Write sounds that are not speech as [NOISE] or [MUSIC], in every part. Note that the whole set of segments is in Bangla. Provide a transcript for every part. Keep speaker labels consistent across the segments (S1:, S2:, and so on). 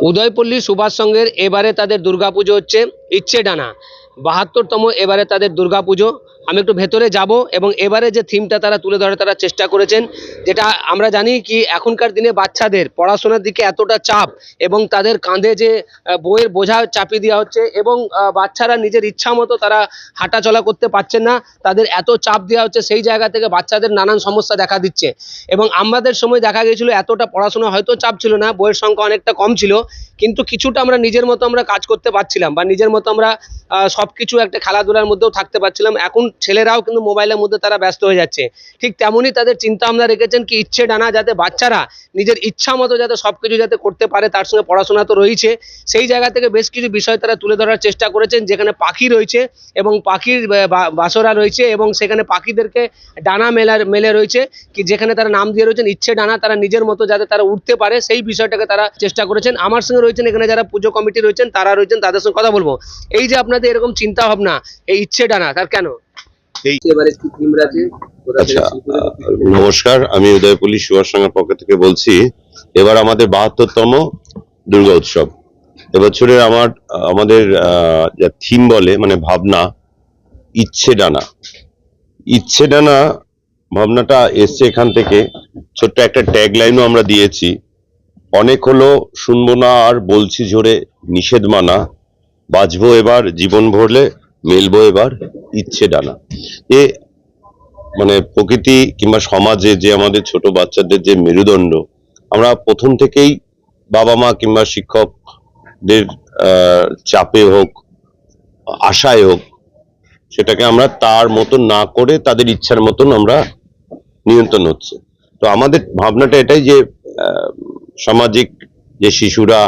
S1: উদয়পল্লী সুভাষ সংঘের এবারে তাদের দুর্গাপুজো হচ্ছে। ইচ্ছে ডানা। বাহাত্তরতম এবারে তাদের দুর্গাপুজো। আমি একটু ভেতরে যাব এবং এবারে যে থিমটা তারা তুলে ধরে তারা চেষ্টা করেছেন, যেটা আমরা জানি কি এখনকার দিনে বাচ্চাদের পড়াশোনার দিকে এতটা চাপ এবং তাদের কাঁধে যে বইয়ের বোঝা চাপিয়ে দেওয়া হচ্ছে এবং বাচ্চারা নিজের ইচ্ছা মতো তারা হাঁটাচলা করতে পারছেন না, তাদের এত চাপ দেওয়া হচ্ছে সেই জায়গা থেকে বাচ্চাদের নানান সমস্যা দেখা দিচ্ছে। এবং আমাদের সময় দেখা গিয়েছিল এতটা পড়াশোনা হয়তো চাপ ছিল না, বইয়ের সংখ্যা অনেকটা কম ছিল, কিন্তু কিছুটা আমরা নিজের মতো আমরা কাজ করতে পারছিলাম বা নিজের মতো আমরা সব কিছু একটা খেলাধুলার মধ্যেও থাকতে পারছিলাম। এখন ছেলেরাও কিন্তু মোবাইলের মধ্যে তারা ব্যস্ত হয়ে যাচ্ছে। ঠিক তেমনই তাদের চিন্তা ভাবনা রেখেছেন কি, ইচ্ছে ডানা যাতে বাচ্চারা নিজের ইচ্ছা মতো যাতে সব কিছু যাতে করতে পারে, তার সঙ্গে পড়াশোনা তো রয়েছে। সেই জায়গা থেকে বেশ কিছু বিষয় তারা তুলে ধরার চেষ্টা করেছেন। যেখানে পাখি রয়েছে এবং পাখির বাসরা রয়েছে এবং সেখানে পাখিদেরকে ডানা মেলার মেলে রয়েছে। কি যেখানে তারা নাম দিয়ে রয়েছেন, ইচ্ছে ডানা তারা নিজের মতো যাতে তারা উঠতে পারে। সেই বিষয়টাকে তারা চেষ্টা করেছেন। আমার সঙ্গে রয়েছেন এখানে যারা পুজো কমিটি রয়েছেন, তারা রয়েছেন, তাদের সঙ্গে কথা বলব। এই যে আপনাদের এরকম চিন্তা ভাবনা এই ইচ্ছে ডানা তার কেন
S2: আচ্ছা নমস্কার আমি উদয়পল্লী সুভাষ সংঘের পক্ষ থেকে বলছি এবার আমাদের বাহাত্তরতম দুর্গা উৎসব। এবছরের আমার আমাদের যা থিম বলে মানে ভাবনা ইচ্ছে ডানা ইচ্ছে ডানা ভাবনাটা এসছে এখান থেকে। ছোট্ট একটা ট্যাগ লাইনও আমরা দিয়েছি। অনেক হলো শুনব না আর বলছি জোরে নিষেধ মানা। বাঁচবো এবার, জীবন ভরলে মেলবো এবার, ইচ্ছে ডানা। এ মানে প্রকৃতি কিংবা সমাজে যে আমাদের ছোট বাচ্চাদের যে মেরুদণ্ড, আমরা প্রথম থেকেই বাবা মা কিংবা শিক্ষকদের চাপে হোক, আশায় হোক, সেটাকে আমরা তার মতন না করে তাদের ইচ্ছার মতন আমরা নিয়ন্ত্রণ হচ্ছে। তো আমাদের ভাবনাটা এটাই যে সামাজিক যে শিশুরা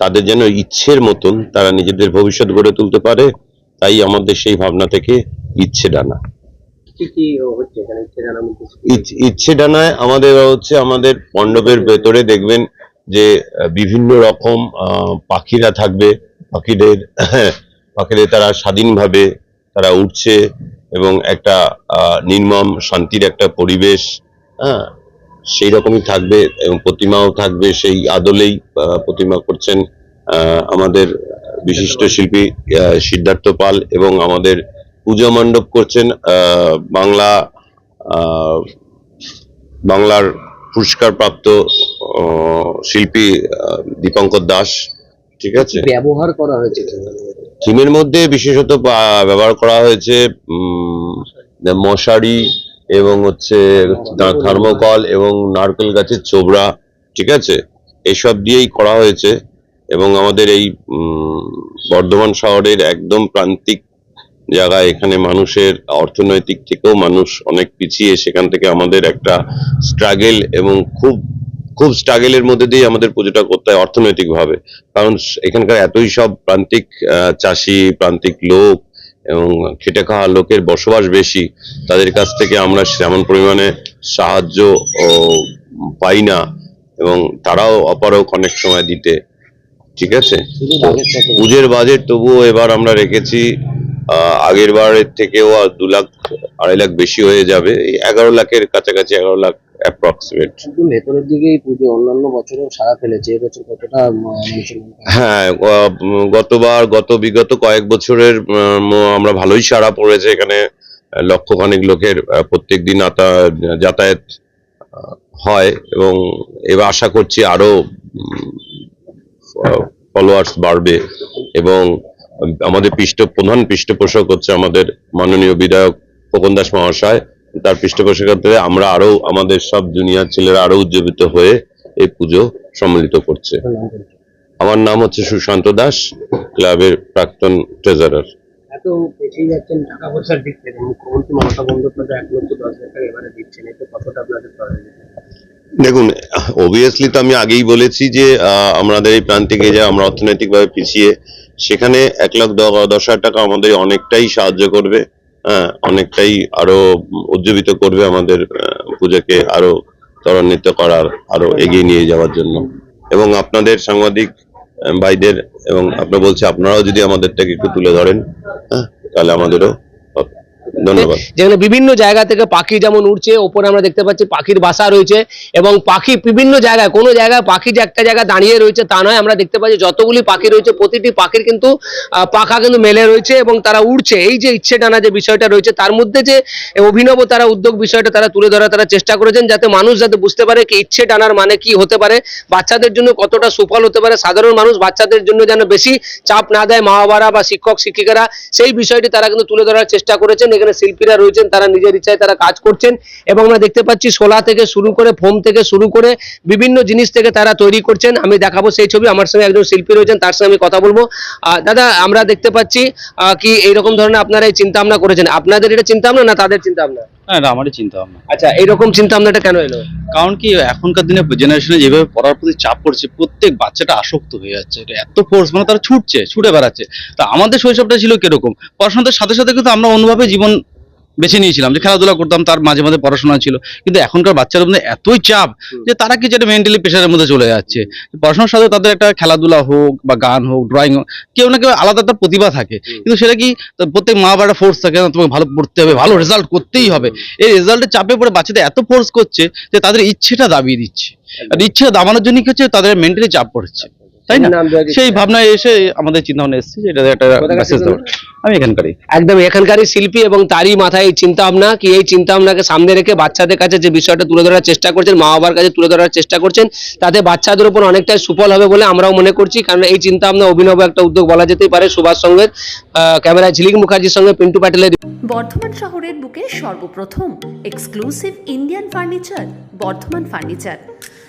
S2: তাদের যেন ইচ্ছের মতন তারা নিজেদের ভবিষ্যৎ গড়ে তুলতে পারে তাই আমাদের সেই ভাবনা থেকে ইচ্ছে ডানা।
S1: ইচ্ছে
S2: ডানায় আমাদের হচ্ছে আমাদের মণ্ডপের ভেতরে দেখবেন যে বিভিন্ন রকম আহ, পাখিরা থাকবে পাখিদের [CLEARS THROAT] পাখিদের তারা স্বাধীনভাবে তারা উঠছে এবং একটা নির্মম শান্তির একটা পরিবেশ হ্যাঁ সেই রকমই থাকবে এবং প্রতিমাও থাকবে সেই আদলেই প্রতিমা করছেন আহ, আমাদের বিশিষ্ট শিল্পী সিদ্ধার্থ পাল এবং আমাদের পূজা মণ্ডপ করছেন বাংলা বাংলার পুরস্কার প্রাপ্ত শিল্পী দীপঙ্কর দাস ঠিক আছে?
S1: ব্যবহার করা হয়েছে
S2: থিমের মধ্যে বিশেষত ব্যবহার করা হয়েছে উম, মশারি এবং হচ্ছে থার্মোকল এবং নারকেল গাছের চোবড়া ঠিক আছে? এসব দিয়েই করা হয়েছে এবং আমাদের এই বর্ধমান শহরের একদম প্রান্তিক জায়গায় এখানে মানুষের অর্থনৈতিক থেকেও মানুষ অনেক পিছিয়ে, সেখান থেকে আমাদের একটা স্ট্রাগেল এবং খুব খুব স্ট্রাগেলের মধ্যে দিয়ে আমাদের পুজোটা করতে হয় অর্থনৈতিক ভাবে কারণ এখানকার এতই সব প্রান্তিক চাষি, প্রান্তিক লোক এবং খেটে খাওয়া লোকের বসবাস বেশি তাদের কাছ থেকে আমরা সেমন পরিমাণে সাহায্য ও পাই না এবং তারাও অপারক অনেক সময় দিতে ঠিক আছে? পুজোর বাজেট তবুও এবার আমরা রেখেছি। আগের বারের থেকেও দু লাখ আড়াই লাখ বেশি হয়ে যাবে এগারো লাখের কাছাকাছি এগারো লাখ অ্যাপ্রক্সিমেট
S1: ভেতরের দিকেই পুজো অন্যান্য বছরেও সারা ফেলেছে এবছর কতটা হয়?
S2: গতবার গত বিগত কয়েক বছরের আমরা ভালোই সাড়া পড়েছে এখানে লক্ষখানেক লোকের প্রত্যেক দিন যাতায়াত হয় এবং এবার আশা করছি আরও ফলোয়ার্স বাড়বে এবং আমাদের পৃষ্ঠ প্রধান পৃষ্ঠপোষক হচ্ছে আমাদের মাননীয় বিধায়ক খোকন দাস মহাশয়। তার পৃষ্ঠপোষকত্বে আমরা আরও আমাদের সব জুনিয়র ছেলেরা আরও উজ্জীবিত হয়ে এই পুজো সম্মিলিত করছে। আমার নাম হচ্ছে সুশান্ত দাস ক্লাবের প্রাক্তন ট্রেজারার দেখুন অবভিয়াসলি তো আমি আগেই বলেছি যে আহ, আমাদের এই প্রান্তিকে যে আমরা অর্থনৈতিকভাবে পিছিয়ে সেখানে এক লাখ দশ হাজার টাকা আমাদের অনেকটাই সাহায্য করবে হ্যাঁ অনেকটাই আরও উজ্জীবিত করবে আমাদের পূজাকে আরও ত্বরান্বিত করার, আরও এগিয়ে নিয়ে যাওয়ার জন্য। এবং আপনাদের সাংবাদিক ভাইদের এবং আপনারা বলছে আপনারাও যদি আমাদেরটাকে একটু তুলে ধরেন হ্যাঁ তাহলে আমাদেরও
S1: যেখানে বিভিন্ন জায়গা থেকে পাখি যেমন উঠছে ওপরে আমরা দেখতে পাচ্ছি পাখির বাসা রয়েছে এবং পাখি বিভিন্ন জায়গায়, কোনো জায়গায় পাখি যে একটা জায়গায় দাঁড়িয়ে রয়েছে তা নয়, আমরা দেখতে পাচ্ছি যতগুলি পাখি রয়েছে, প্রতিটি পাখির কিন্তু পাখা কিন্তু মেলে রয়েছে এবং তারা উড়ছে। এই যে ইচ্ছে টানা যে বিষয়টা রয়েছে, তার মধ্যে যে অভিনব তারা উদ্যোগ বিষয়টা তারা তুলে ধরার তারা চেষ্টা করেছেন যাতে মানুষ যাতে বুঝতে পারে কি ইচ্ছে টানার মানে কি হতে পারে। বাচ্চাদের জন্য কতটা সুফল হতে পারে, সাধারণ মানুষ বাচ্চাদের জন্য যেন বেশি চাপ না দেয় মা বাবারা বা শিক্ষক, শিক্ষিকারা, সেই বিষয়টি তারা কিন্তু তুলে ধরার চেষ্টা করেছেন। এখানে শিল্পীরা রয়েছেন, তারা নিজের ইচ্ছায় তারা কাজ করছেন এবং আমরা দেখতে পাচ্ছি শোলা থেকে শুরু করে, ফোম থেকে শুরু করে বিভিন্ন জিনিস থেকে তারা তৈরি করছেন। আমি দেখাবো সেই ছবি, আমার সঙ্গে একজন শিল্পী রয়েছেন, তার সঙ্গে আমি কথা বলব। দাদা, আমরা দেখতে পাচ্ছি কি এইরকম ধরনের আপনারা এই চিন্তা ভাবনা করেছেন? আপনাদের এটা চিন্তা ভাবনা না তাদের চিন্তা ভাবনা
S3: এটা আমারই চিন্তা ভাবনা
S1: আচ্ছা এইরকম চিন্তা ভাবনাটা কেন এলো?
S3: কারণ কি এখনকার দিনে জেনারেশনে যেভাবে পড়ার প্রতি চাপ পড়ছে প্রত্যেক বাচ্চাটা আসক্ত হয়ে যাচ্ছে। এটা এত ফোর্স মানে তারা ছুটছে ছুটে বেড়াচ্ছে। তা আমাদের শৈশবটা ছিল কীরকম? পড়াশোনার সাথে সাথে কিন্তু আমরা অন্যভাবে জীবন বেছে নিয়েছিলাম যে খেলাধুলা করতাম তার মাঝে মাঝে পড়াশোনা ছিল। কিন্তু এখনকার বাচ্চাদের মধ্যে এতই চাপ যে তারা কি যেটা মেন্টালি প্রেশারের মধ্যে চলে যাচ্ছে। পড়াশোনার সাথে তাদের একটা খেলাধুলা হোক বা গান হোক ড্রয়িং হোক কেউ না কেউ আলাদা একটা প্রতিভা থাকে। কিন্তু সেটা কি প্রত্যেক মা বাবার ফোর্স থাকে না তোমাকে ভালো পড়তে হবে ভালো রেজাল্ট করতেই হবে। এই রেজাল্টের চাপে পড়ে বাচ্চাদের এত ফোর্স করছে যে তাদের ইচ্ছেটা দাবিয়ে দিচ্ছে। আর ইচ্ছে দাবানোর জন্য কি হচ্ছে? তাদের মেন্টালি চাপ পড়ছে। তাই না? সেই। ভাবনায় এসে আমাদের চিন্তা ভাবনা এসেছে যে এটা একটা মেসেজ দেওয়ার আমি এখানকারই।
S1: একদম এখানকারই শিল্পী এবং তারই মাথায় এই চিন্তা ভাবনা কি এই চিন্তা ভাবনাকে সামনে রেখে বাচ্চাদের কাছে যে বিষয়টা তুলে ধরার চেষ্টা করছেন মা বাবার কাছে তুলে ধরার চেষ্টা করছেন তাতে বাচ্চাদের উপর অনেকটাই সুফল হবে বলে আমরাও মনে করছি। কারণ এই চিন্তা ভাবনা অভিনব একটা উদ্যোগ বলা যেতেই পারে সুভাষ সঙ্গের আহ, ক্যামেরায় ঝিলিক মুখার্জির সঙ্গে পিন্টু প্যাটেলের
S4: বর্ধমান শহরের বুকে সর্বপ্রথম exclusive Indian furniture Bardhaman furniture